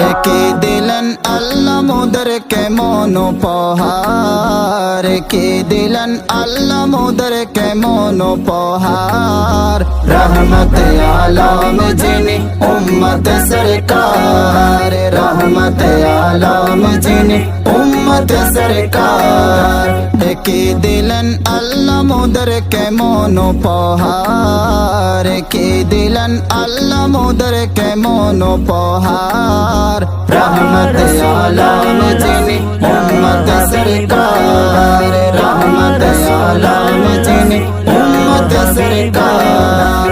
একে দিলেন আল্লাহ মোদেরকে মন উপহার কে দিলেন আল্লাহ মোদেরকে মন উপহার রহমত আলম যিনি উম্মত সরকার রহমত আলম যিনি উম্মত সরকার একে দিলেন আল্লাহ মোদেরকে মন উপহার কে দিলেন আল্লাহ মোদের কেমন উপহার রহমত আলম যিনি উম্মত সরকার। রহমত আলম যিনি উম্মত সরকার।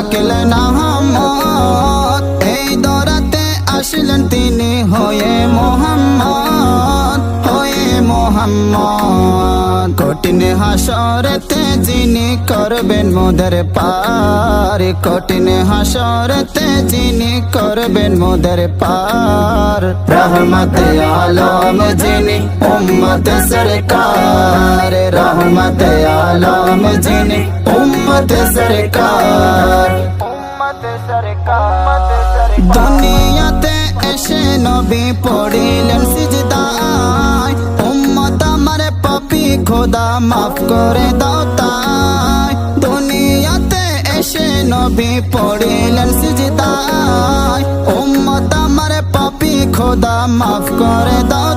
যাকে ডাকলেন আহমদ এই দরাতে আসলেন তিনি হয়ে মোহাম্মদ হয়ে মোহাম্মদ। কঠিন হাসরতে যিনি করবেন মোদের পার, কঠিন হাসরতে যিনি করবেন মোদের পার। রহমত আলম যিনি উম্মত সরকার রহমত আলম যিনি উম্মত সরকার দুনিয়াতে এসে নবী পড়িলেন সিজদায় উম্মত আমার পাপি খোদা মাফ করে দাও তাই দুনিয়াতে এসে নবী পড়িলেন সিজদায় উম্মত আমার পাপি খোদা মাফ করে দাও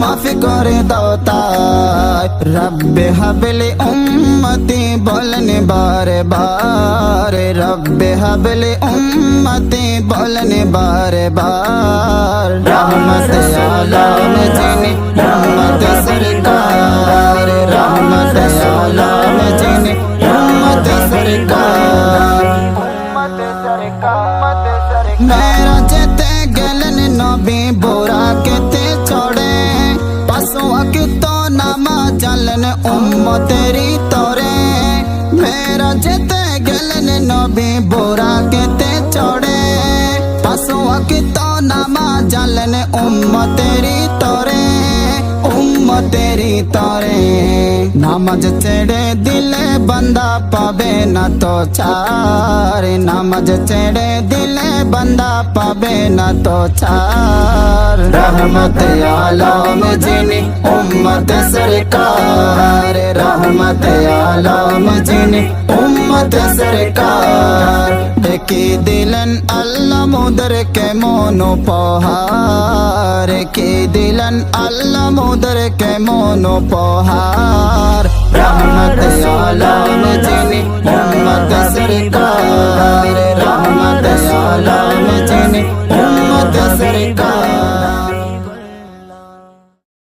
মাফ করে দাও তাই রব্বে হাবলে উম্মতি বলেন বারে বারে রব্বে হাবলে উম্মতি বলেন বারে বার রহমত আলম যিনি উম্মত সরকার রহমত আলম যিনি উম্মত সরকার মেরা উম্মতেরি তরে মেরা যেতে গেলেন নবী বোরা কেতে চড়ে পাশোয়া কি তো নামা জানলেন উম্মতেরি তরে উম্মতেরি তরে নামাজ ছেড়ে দিলে বান্দা পাবে না তো চার নামাজ ছেড়ে দিলে বান্দা পাবে না তো চার রহমত আলম যিনি উম্মত সরকার রহমত আলম যিনি উম্মত সরকার ডেকে দিলেন আল্লাহ মোদেরকে মন উপহার কে দিলেন আল্লাহ মোদের কেমন উপহার